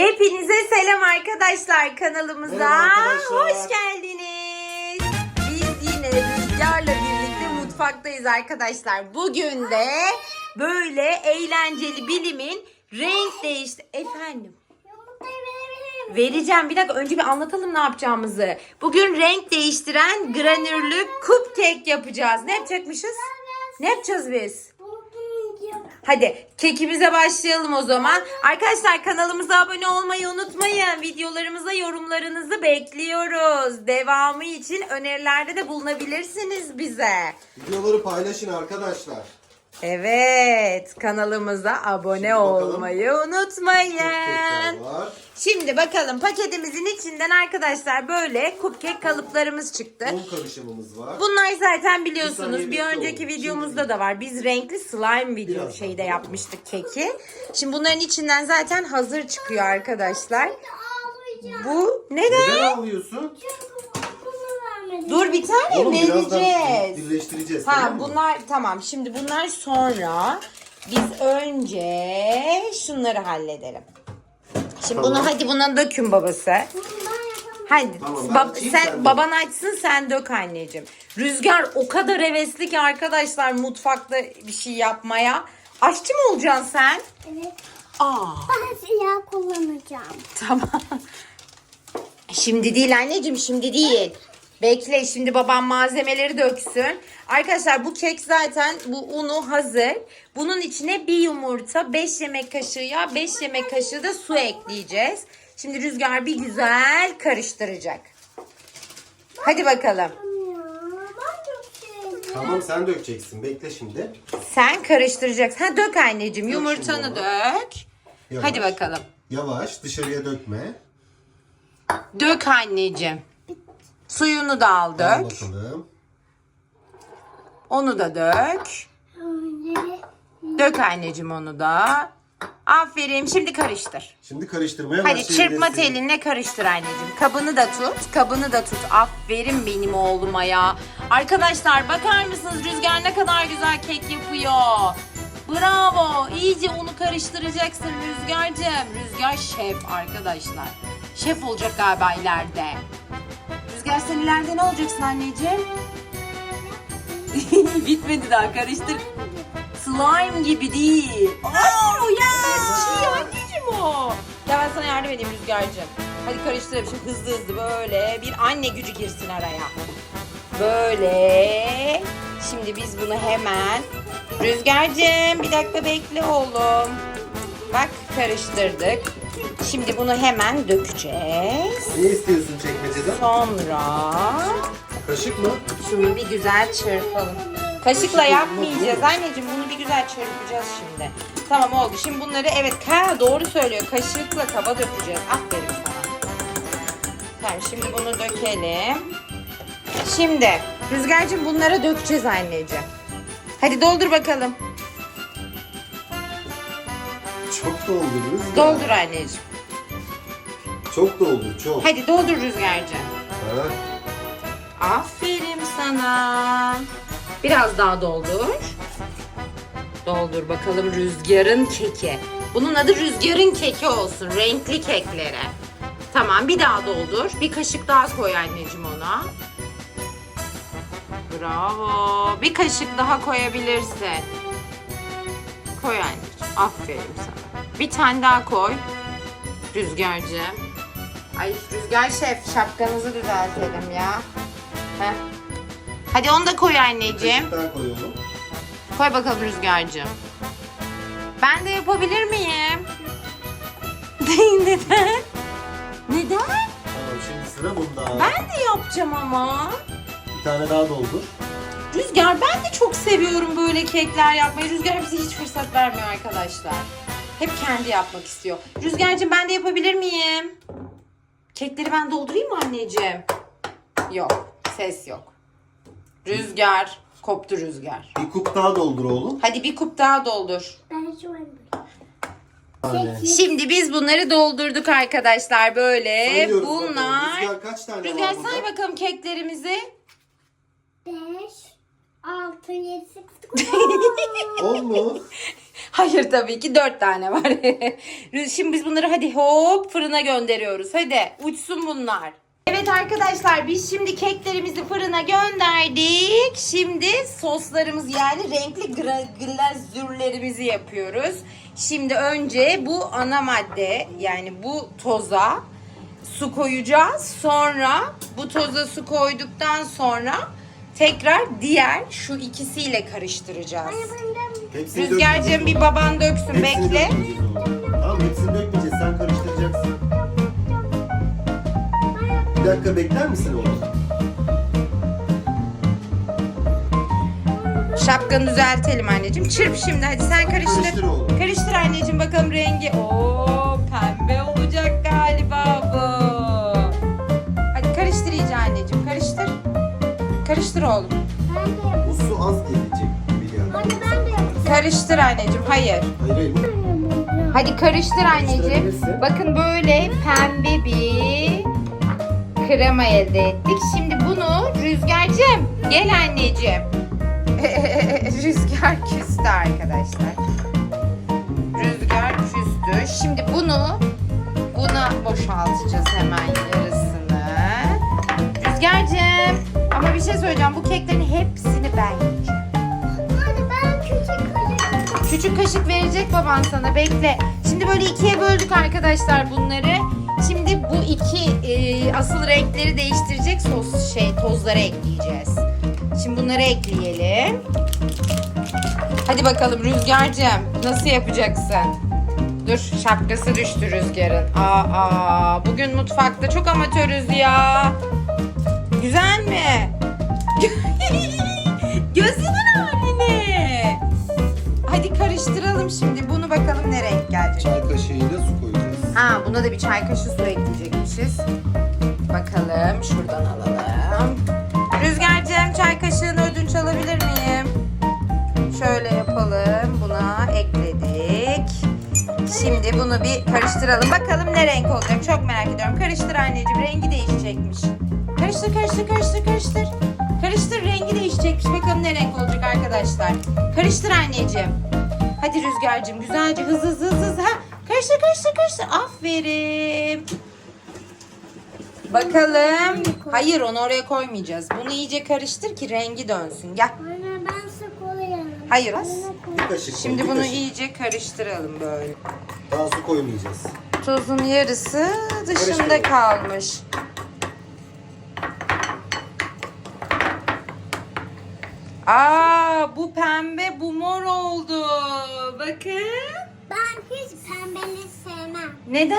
Hepinize selam arkadaşlar kanalımıza. Merhaba arkadaşlar. Hoş geldiniz. Biz yine Rüzgar'la birlikte mutfaktayız arkadaşlar. Bugün de böyle eğlenceli bilimin renk değişti. Efendim? Vereceğim. Bir dakika önce bir anlatalım ne yapacağımızı. Bugün renk değiştiren granürlü cupcake yapacağız. Ne yapacakmışız? Ne yapacağız biz? Hadi kekimize başlayalım o zaman. Arkadaşlar kanalımıza abone olmayı unutmayın. Videolarımıza yorumlarınızı bekliyoruz. Devamı için önerilerde de bulunabilirsiniz bize. Videoları paylaşın arkadaşlar. Evet kanalımıza abone Şimdi bakalım. olmayı unutmayın. Şimdi bakalım paketimizin içinden arkadaşlar böyle cupcake kalıplarımız çıktı. Un karışımımız var. Bunlar zaten Bir biliyorsunuz bir bekle önceki oğlum. videomuzda Şimdi- da var. Biz renkli slime video Birazdan, şeyde yapmıştık keki. Şimdi bunların içinden zaten hazır çıkıyor arkadaşlar. Bu neden? Neden ağlıyorsun? Dur bir tane Oğlum birazdan vereceğiz. birleştireceğiz. Ha tamam mı? bunlar tamam. Şimdi bunlar sonra biz önce şunları halledelim. Şimdi Tamam. bunu hadi buna dökün babası. Bunu ben yapamam. Hadi Tamam, ben bab- açayım, sen, sen dök. baban açsın sen dök anneciğim. Rüzgar o kadar hevesli ki arkadaşlar mutfakta bir şey yapmaya. Aşçı mı olacaksın sen? Evet. Aa Ben silah kullanacağım. tamam. Şimdi değil anneciğim şimdi değil. Bekle şimdi babam malzemeleri döksün. Arkadaşlar bu kek zaten bu unu hazır. Bunun içine bir yumurta, 5 yemek kaşığı yağ, 5 yemek kaşığı da su ekleyeceğiz. Şimdi Rüzgar bir güzel karıştıracak. Hadi bakalım. Tamam sen dökeceksin. Bekle şimdi. Sen karıştıracaksın. Ha dök anneciğim. Dök Yumurtanı dök. Yavaş. Hadi bakalım. Yavaş dışarıya dökme. Dök anneciğim. Suyunu da al Al dök. bakalım. Onu da dök. Dök anneciğim onu da. Aferin. Şimdi karıştır. Şimdi karıştırmaya Hadi başlayabilirsin. çırpma telinle karıştır anneciğim. Kabını da tut. Kabını da tut. Aferin benim oğluma ya. Arkadaşlar bakar mısınız Rüzgar ne kadar güzel kek yapıyor. Bravo. İyice onu karıştıracaksın Rüzgar'cığım. Rüzgar şef arkadaşlar. Şef olacak galiba ileride. Rüzgar sen ileride ne olacaksın anneciğim? Bitmedi daha karıştır. Slime gibi değil. Oo ya çiğ anneciğim o. Ya ben sana yardım edeyim Rüzgar'cığım. Hadi karıştıralım şimdi hızlı hızlı böyle bir anne gücü girsin araya. Böyle. Şimdi biz bunu hemen Rüzgar'cığım bir dakika bekle oğlum. Bak karıştırdık. Şimdi bunu hemen dökeceğiz. Ne istiyorsun çekmeceden? Sonra Kaşık mı? şunu bir güzel çırpalım. Kaşıkla yapmayacağız anneciğim. Bunu bir güzel çırpacağız şimdi. Tamam oldu. Şimdi bunları evet ha doğru söylüyor. Kaşıkla kaba dökeceğiz. Aferin sana. Tamam şimdi bunu dökelim. Şimdi Rüzgar'cığım bunlara dökeceğiz anneciğim. Hadi doldur bakalım. Çok doldur Rüzgar. Doldur anneciğim. Çok doldur çok. Hadi doldur Rüzgar'cığım. Ha? Aferin sana. Biraz daha doldur. Doldur bakalım rüzgarın keki. Bunun adı rüzgarın keki olsun. Renkli keklere. Tamam bir daha doldur. Bir kaşık daha koy anneciğim ona. Bravo. Bir kaşık daha koyabilirsin. Koy anneciğim. Aferin sana. Bir tane daha koy. Rüzgarcığım. Ay Rüzgar Şef şapkanızı düzeltelim ya. Heh. Hadi onu da koy anneciğim. Kaşık daha koy bakalım Rüzgar'cığım. Ben de yapabilir miyim? Neden? Neden? Tamam şimdi sıra bunda. Ben de yapacağım ama. Bir tane daha doldur. Rüzgar ben de çok seviyorum böyle kekler yapmayı. Rüzgar bize hiç fırsat vermiyor arkadaşlar. Hep kendi yapmak istiyor. Rüzgar'cığım ben de yapabilir miyim? Kekleri ben doldurayım mı anneciğim? Yok. Ses yok. Rüzgar. Koptu rüzgar. Bir kup daha doldur oğlum. Hadi bir kup daha doldur. ben şu an. Şimdi biz bunları doldurduk arkadaşlar böyle. Sayıyoruz bakalım. Bunlar. Rüzgar kaç tane Rüzgar var burada? say bakalım keklerimizi. beş, Altı, yedi, sekiz, dokuz. 10 mu? Hayır tabii ki dört tane var. Şimdi biz bunları hadi hop fırına gönderiyoruz. Hadi uçsun bunlar. Evet arkadaşlar biz şimdi keklerimizi fırına gönderdik. Şimdi soslarımız yani renkli glazürlerimizi yapıyoruz. Şimdi önce bu ana madde yani bu toza su koyacağız. Sonra bu toza su koyduktan sonra tekrar diğer şu ikisiyle karıştıracağız. Anne Hepsini Rüzgar'cığım bir baban döksün Hepsini bekle. dökmeyeceğiz oğlum. Tamam hepsini dökmeyeceğiz. Sen karıştıracaksın. Bir dakika bekler misin oğlum? Şapkanı düzeltelim anneciğim. Çırp şimdi hadi sen karıştır. Karıştır oğlum. Karıştır anneciğim bakalım rengi. Oo pembe olacak galiba bu. Hadi karıştır iyice anneciğim karıştır. Karıştır oğlum. Karıştır anneciğim hayır. Hayır hayır. Hadi karıştır anneciğim. Bakın böyle pembe bir krema elde ettik. Şimdi bunu Rüzgar'cığım gel anneciğim. Rüzgar küstü arkadaşlar. Rüzgar küstü. Şimdi bunu buna boşaltacağız hemen yarısını. Rüzgar'cığım ama bir şey söyleyeceğim. Bu keklerin hepsini ben yiyeceğim. Küçük kaşık verecek baban sana bekle. Şimdi böyle ikiye böldük arkadaşlar bunları. Şimdi bu iki e, asıl renkleri değiştirecek sos şey tozları ekleyeceğiz. Şimdi bunları ekleyelim. Hadi bakalım Rüzgar'cığım nasıl yapacaksın? Dur şapkası düştü Rüzgar'ın. Aa, bugün mutfakta çok amatörüz ya. Güzel mi? Bir çay kaşığı su ekleyecekmişiz. Bakalım şuradan alalım. Rüzgar'cığım çay kaşığını ödünç alabilir miyim? Şöyle yapalım. Buna ekledik. Şimdi bunu bir karıştıralım. Bakalım ne renk olacak. Çok merak ediyorum. Karıştır anneciğim. Rengi değişecekmiş. Karıştır, karıştır, karıştır, karıştır. Karıştır, rengi değişecekmiş. Bakalım ne renk olacak arkadaşlar. Karıştır anneciğim. Hadi Rüzgar'cığım güzelce hızlı hızlı. hızlı. Ha, karıştır, karıştır, karıştır. Aferin. Bakalım. Hayır onu oraya koymayacağız. Bunu iyice karıştır ki rengi dönsün. Gel. Anne ben sık oluyorum. Hayır. Bir kaşık koy, Şimdi bir bunu kaşık. iyice karıştıralım böyle. Daha su koymayacağız. Tuzun yarısı dışında Karıştıralım. kalmış. Aa bu pembe bu mor oldu. Bakın. Neden?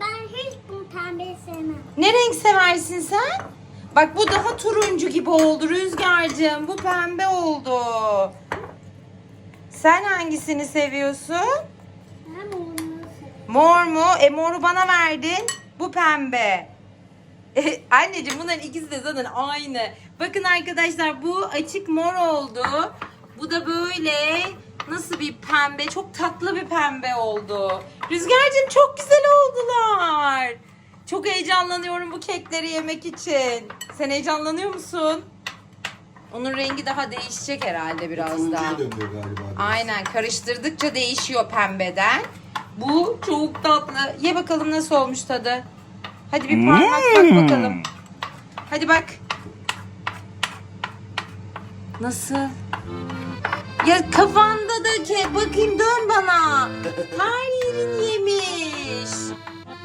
Ben hiç bu pembeyi sevmem. Ne renk seversin sen? Bak bu daha turuncu gibi oldu Rüzgar'cığım. Bu pembe oldu. Sen hangisini seviyorsun? Ben seviyorum. Mor mu? E moru bana verdin. Bu pembe. E, anneciğim bunların ikisi de zaten aynı. Bakın arkadaşlar bu açık mor oldu. Bu da böyle nasıl bir pembe? Çok tatlı bir pembe oldu. Rüzgar'cığım çok güzel oldular. Çok heyecanlanıyorum bu kekleri yemek için. Sen heyecanlanıyor musun? Onun rengi daha değişecek herhalde biraz daha. Turuncuya dönüyor galiba. biraz. Aynen karıştırdıkça değişiyor pembeden. Bu çok tatlı. Ye bakalım nasıl olmuş tadı. Hadi bir parmak bak bakalım. Hadi bak. Nasıl? Ya kafanda da ke bakayım dön bana. Her yerin yemiş.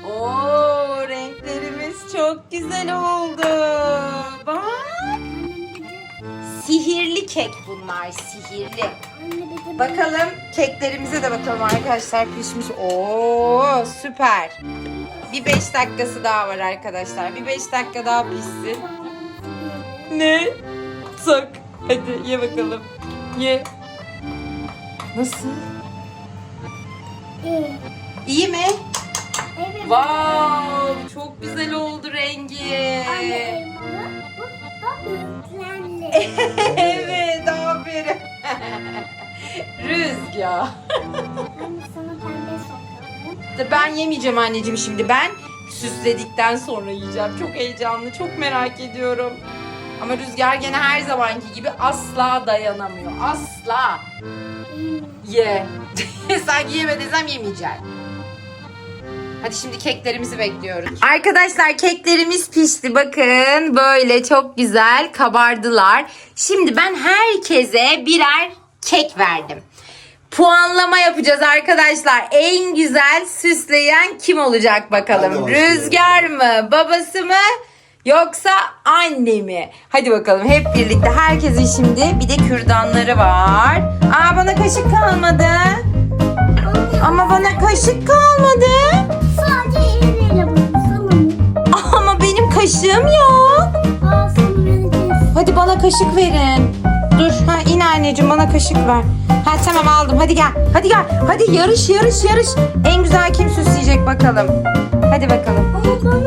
Oo renklerimiz çok güzel oldu. Bak. Sihirli kek bunlar sihirli. Bakalım keklerimize de bakalım arkadaşlar pişmiş. Oo süper. Bir 5 dakikası daha var arkadaşlar. Bir 5 dakika daha pişsin. Ne? Sok. Hadi ye bakalım. Ye. Nasıl? İyi. İyi mi? Evet. Wow, çok güzel oldu rengi. Anne. Bu da evet, aferin. Rüzgar. Anne sana pembe sokarım. Ben yemeyeceğim anneciğim şimdi. Ben süsledikten sonra yiyeceğim. Çok heyecanlı, çok merak ediyorum. Ama Rüzgar gene her zamanki gibi asla dayanamıyor. Asla. Ye. Sanki yeme desem yemeyecek. Hadi şimdi keklerimizi bekliyoruz. Arkadaşlar keklerimiz pişti. Bakın böyle çok güzel kabardılar. Şimdi ben herkese birer kek verdim. Puanlama yapacağız arkadaşlar. En güzel süsleyen kim olacak bakalım. Rüzgar mı? Babası mı? Yoksa anne mi? Hadi bakalım hep birlikte. Herkesin şimdi bir de kürdanları var. Aa bana kaşık kalmadı. Ama bana kaşık kalmadı. Sadece eliyle baksana. Ama benim kaşığım yok. Hadi bana kaşık verin. Dur ha in anneciğim bana kaşık ver. Ha tamam aldım hadi gel. Hadi gel. Hadi yarış yarış yarış. En güzel kim süsleyecek bakalım. Hadi bakalım. Ama.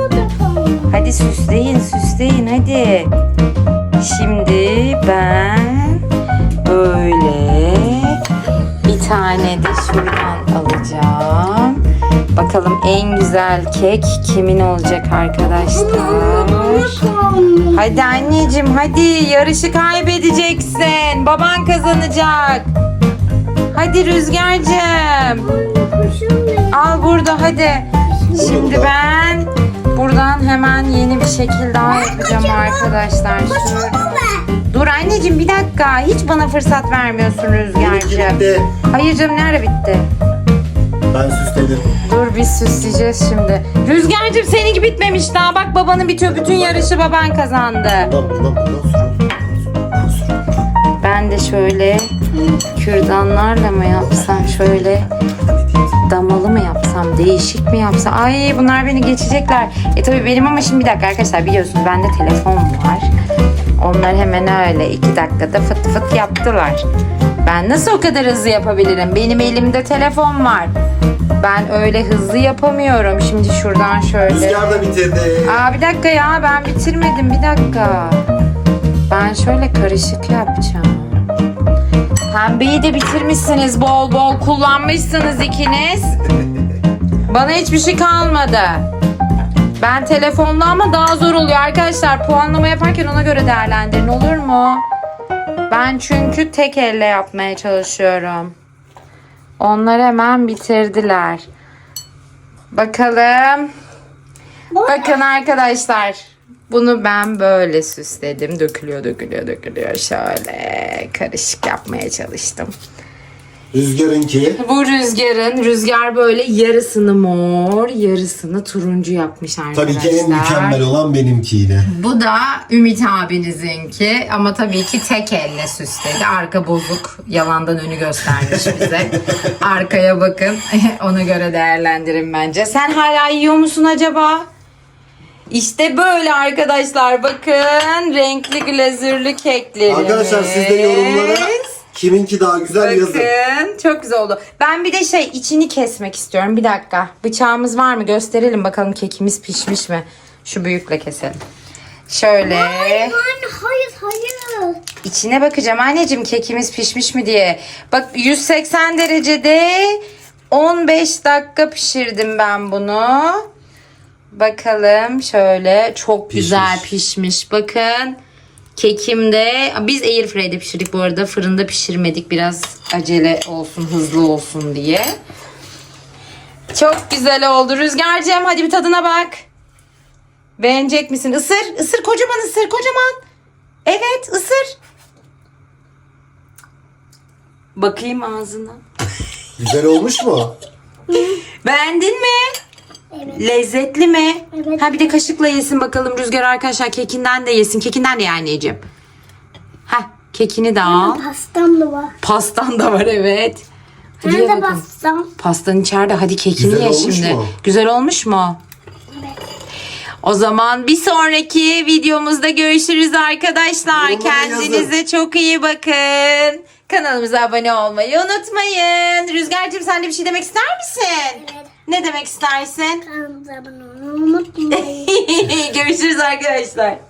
Hadi süsleyin süsleyin hadi. Şimdi ben böyle bir tane de şuradan alacağım. Bakalım en güzel kek kimin olacak arkadaşlar? Hadi anneciğim hadi yarışı kaybedeceksin. Baban kazanacak. Hadi Rüzgar'cığım. Al burada hadi. Şimdi ben buradan hemen yeni bir şekil daha yapacağım arkadaşlar. Şöyle. Dur anneciğim bir dakika. Hiç bana fırsat vermiyorsun Rüzgar'cığım. Bitti. Hayır canım nerede bitti? Ben süsledim. Dur biz süsleyeceğiz şimdi. Rüzgar'cığım seninki bitmemiş daha. Bak babanın bitiyor. Bütün yarışı baban kazandı. Ben de şöyle kürdanlarla mı yapsam şöyle damalı mı yapsam değişik mi yapsam? Ay bunlar beni geçecekler. E tabi benim ama şimdi bir dakika arkadaşlar biliyorsunuz bende telefon var. Onlar hemen öyle iki dakikada fıt fıt yaptılar. Ben nasıl o kadar hızlı yapabilirim? Benim elimde telefon var. Ben öyle hızlı yapamıyorum. Şimdi şuradan şöyle. Rüzgar da bitirdi. Aa bir dakika ya ben bitirmedim bir dakika. Ben şöyle karışık yapacağım. Pembeyi de bitirmişsiniz bol bol kullanmışsınız ikiniz. Bana hiçbir şey kalmadı. Ben telefonla ama daha zor oluyor arkadaşlar. Puanlama yaparken ona göre değerlendirin olur mu? Ben çünkü tek elle yapmaya çalışıyorum. Onlar hemen bitirdiler. Bakalım. Bakın arkadaşlar. Bunu ben böyle süsledim. Dökülüyor, dökülüyor, dökülüyor. Şöyle karışık yapmaya çalıştım. Rüzgar'ınki. Bu rüzgarın, rüzgar böyle yarısını mor, yarısını turuncu yapmış arkadaşlar. Tabii ki en mükemmel olan benimkiydi. Bu da Ümit abinizinki ama tabii ki tek elle süsledi. Arka bozuk. Yalandan önü göstermiş bize. Arkaya bakın. Ona göre değerlendirin bence. Sen hala yiyor musun acaba? İşte böyle arkadaşlar. Bakın renkli glazürlü keklerimiz. Arkadaşlar siz de yorumlara kiminki daha güzel yazın. Bakın çok güzel oldu. Ben bir de şey içini kesmek istiyorum. Bir dakika. Bıçağımız var mı? Gösterelim bakalım kekimiz pişmiş mi? Şu büyükle keselim. Şöyle. Anne hayır hayır. İçine bakacağım anneciğim kekimiz pişmiş mi diye. Bak 180 derecede 15 dakika pişirdim ben bunu. Bakalım şöyle çok Pişmiş. güzel pişmiş. Bakın kekim de biz airfryde pişirdik bu arada fırında pişirmedik biraz acele olsun hızlı olsun diye. Çok güzel oldu Rüzgar'cığım hadi bir tadına bak. Beğenecek misin? Isır, ısır kocaman ısır kocaman. Evet ısır. Bakayım ağzına. Güzel olmuş mu? Beğendin mi? Evet. Lezzetli mi? Evet. Ha bir de kaşıkla yesin bakalım Rüzgar arkadaşlar kekinden de yesin. Kekinden de ye anneciğim. Ha kekini de al. Pastam da var. Pastan da var evet. Hadi ye Nerede bakalım. pastam? Pastan içeride hadi kekini Güzel ye olmuş şimdi. mu? Güzel olmuş mu? O zaman bir sonraki videomuzda görüşürüz arkadaşlar. Yorumlara Kendinize çok iyi bakın. Kanalımıza abone olmayı unutmayın. Rüzgar'cığım sen de bir şey demek ister misin? Evet. Ne demek istersin? Kanalımıza abone olmayı unutmayın. görüşürüz arkadaşlar.